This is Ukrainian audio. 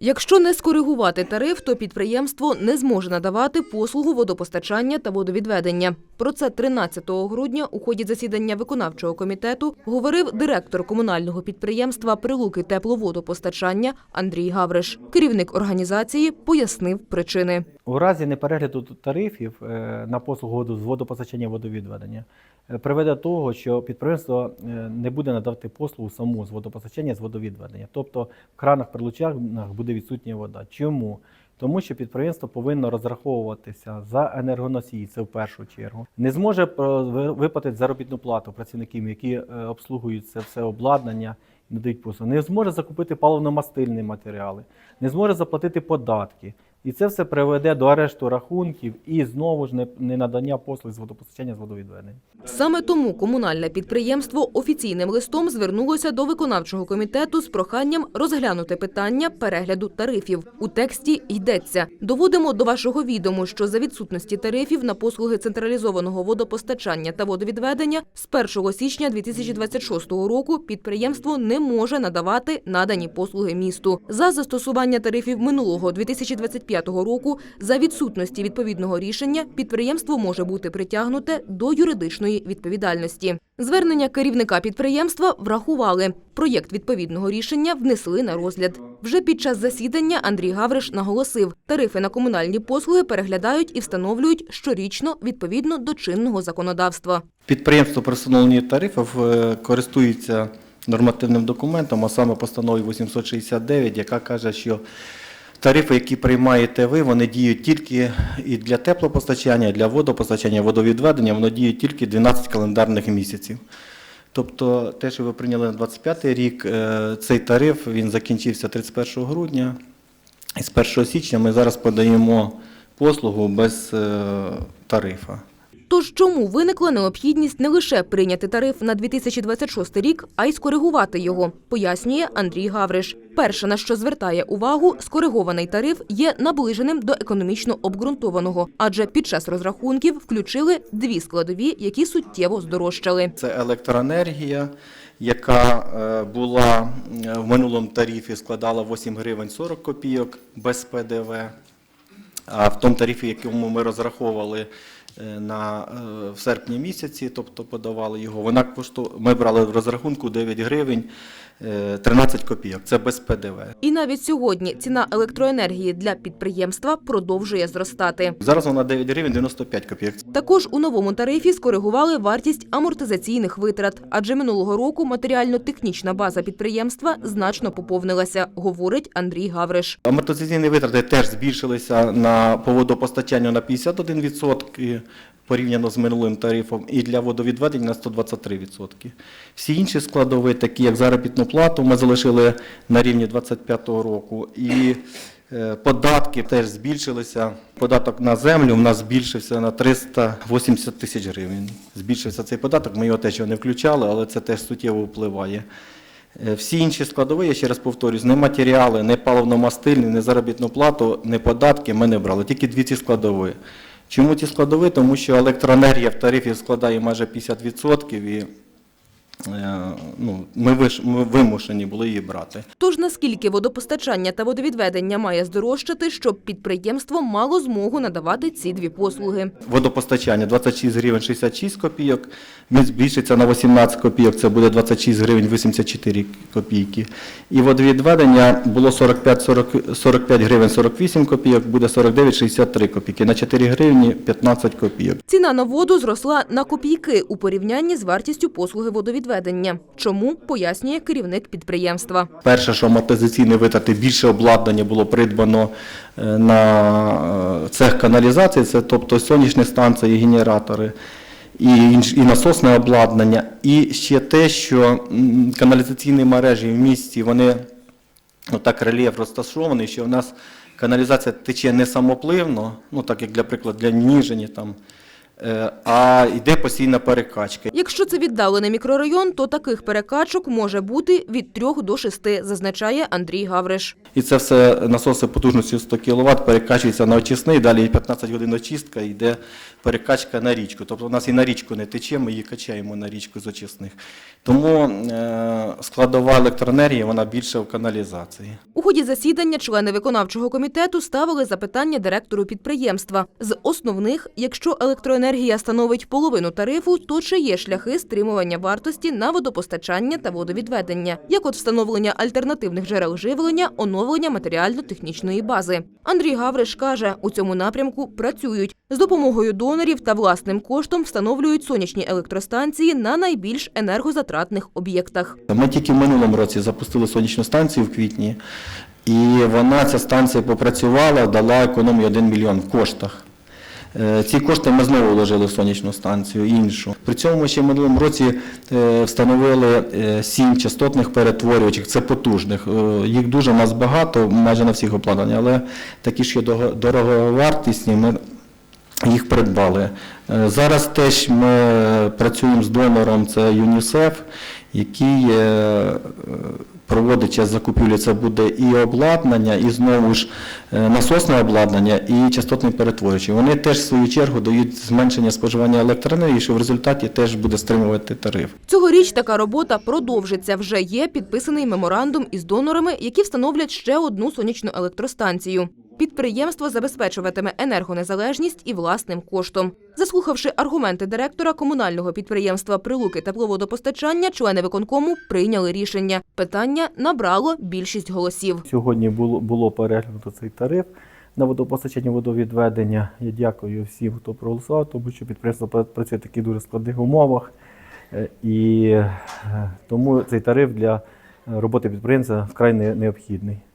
Якщо не скоригувати тариф, то підприємство не зможе надавати послугу водопостачання та водовідведення. Про це 13 грудня у ході засідання виконавчого комітету говорив директор комунального підприємства Прилуки тепловодопостачання Андрій Гавриш. Керівник організації пояснив причини. У разі неперегляду тарифів е, на послугу з водопостачання водовідведення е, приведе до того, що підприємство е, не буде надавати послугу саму з водопостачання з водовідведення. Тобто в кранах прилучах буде відсутня вода. Чому? Тому що підприємство повинно розраховуватися за енергоносії, це в першу чергу. Не зможе е, виплатити заробітну плату працівникам, які обслугують це все обладнання і надають послуги. Не зможе закупити паливно-мастильні матеріали, не зможе заплатити податки. І це все приведе до арешту рахунків і знову ж не- ненадання послуг з водопостачання з водовідведення. Саме тому комунальне підприємство офіційним листом звернулося до виконавчого комітету з проханням розглянути питання перегляду тарифів. У тексті йдеться: доводимо до вашого відому, що за відсутності тарифів на послуги централізованого водопостачання та водовідведення з 1 січня 2026 року підприємство не може надавати надані послуги місту. За застосування тарифів минулого 2025 року за відсутності відповідного рішення підприємство може бути притягнуте до юридичної відповідальності. Звернення керівника підприємства врахували. Проєкт відповідного рішення внесли на розгляд. Вже під час засідання Андрій Гавриш наголосив, тарифи на комунальні послуги переглядають і встановлюють щорічно відповідно до чинного законодавства. Підприємство при встановленні тарифів е, користується нормативним документом, а саме постановою 869, яка каже, що тарифи, які приймаєте ви, вони діють тільки і для теплопостачання, і для водопостачання, водовідведення, воно діє тільки 12 календарних місяців. Тобто те, що ви прийняли на 25 рік, е, цей тариф він закінчився 31 грудня. І з 1 січня ми зараз подаємо послугу без е, тарифа. Тож чому виникла необхідність не лише прийняти тариф на 2026 рік, а й скоригувати його, пояснює Андрій Гавриш. Перше, на що звертає увагу, скоригований тариф є наближеним до економічно обґрунтованого, адже під час розрахунків включили дві складові, які суттєво здорожчали. Це електроенергія, яка е, була е, в минулому тарифі складала 8 гривень 40 копійок без ПДВ. А в тому тарифі, якому ми розраховували на, е, в серпні місяці, тобто подавали його, вона кошту... ми брали в розрахунку 9 гривень е, 13 копійок. Це без ПДВ. І навіть сьогодні ціна електроенергії для підприємства продовжує зростати. Зараз вона 9 гривень 95 копійок. Також у новому тарифі скоригували вартість амортизаційних витрат, адже минулого року матеріально-технічна база підприємства значно поповнилася, говорить Андрій Гавриш. Амортизаційні витрати теж збільшилися на по водопостачанню на 51% порівняно з минулим тарифом, і для водовідведення на 123%. Всі інші складові, такі як заробітну плату, ми залишили на рівні 2025 року. І е, податки теж збільшилися. Податок на землю в нас збільшився на 380 тисяч гривень. Збільшився цей податок, ми його теж не включали, але це теж суттєво впливає. Е, Всі інші складові, я ще раз повторюсь, не матеріали, не паливно-мастильні, не заробітну плату, не податки ми не брали, тільки дві ці складові. Чому ті складові? Тому що електроенергія в тарифі складає майже 50% і ну, ми, виш, ми вимушені були її брати. Тож наскільки водопостачання та водовідведення має здорожчати, щоб підприємство мало змогу надавати ці дві послуги. Водопостачання 26 гривень 66 копійок, він збільшиться на 18 копійок, це буде 26 гривень 84 копійки. І водовідведення було 45, 40, 45 гривень 48 копійок, буде 49 63 копійки, на 4 гривні 15 копійок. Ціна на воду зросла на копійки у порівнянні з вартістю послуги водовідведення. Чому пояснює керівник підприємства. Перше, що амортизаційні витрати, більше обладнання було придбано е, на е, цех каналізації, це тобто сонячні станції, генератори. І, і насосне обладнання, і ще те, що каналізаційні мережі в місті, вони отак рельєф розташований, що в нас каналізація тече не самопливно, ну так як для прикладу для Ніжині там а йде постійна перекачка. Якщо це віддалений мікрорайон, то таких перекачок може бути від 3 до 6, зазначає Андрій Гавриш. І це все насоси потужністю 100 кВт перекачується на очисний, далі 15 годин очистка, йде перекачка на річку. Тобто у нас і на річку не тече, ми її качаємо на річку з очисних. Тому е, складова електроенергії вона більше в каналізації. У ході засідання члени виконавчого комітету ставили запитання директору підприємства. З основних, якщо електроенергія становить половину тарифу, то чи є шляхи стримування вартості на водопостачання та водовідведення, як от встановлення альтернативних джерел живлення, оновлення матеріально-технічної бази. Андрій Гавриш каже, у цьому напрямку працюють з допомогою донорів та власним коштом встановлюють сонячні електростанції на найбільш енергозатратних об'єктах. Ми тільки в минулому році запустили сонячну станцію в квітні, і вона, ця станція попрацювала, дала економію 1 мільйон в коштах. Е, Ці кошти ми знову вложили в сонячну станцію іншу. При цьому ще в минулому році е, встановили е, сім частотних перетворювачів, це потужних. Їх дуже в нас багато, майже на всіх обладнань, але такі є дороговартісні. Ми їх придбали. Е, Зараз теж ми працюємо з донором, це ЮНІСЕФ, який е, е, проводить час закупівлі. Це буде і обладнання, і знову ж е, насосне обладнання, і частотний перетворювачі. Вони теж в свою чергу дають зменшення споживання електроенергії, що в результаті теж буде стримувати тариф. Цьогоріч така робота продовжиться. Вже є підписаний меморандум із донорами, які встановлять ще одну сонячну електростанцію. Підприємство забезпечуватиме енергонезалежність і власним коштом. Заслухавши аргументи директора комунального підприємства Прилуки тепловодопостачання, члени виконкому прийняли рішення. Питання набрало більшість голосів. Сьогодні було, було переглянуто цей тариф на водопостачання водовідведення. Я дякую всім, хто проголосував, тому що підприємство працює в таких дуже складних умовах. Е, І е, тому цей тариф для е, роботи підприємства вкрай не- необхідний.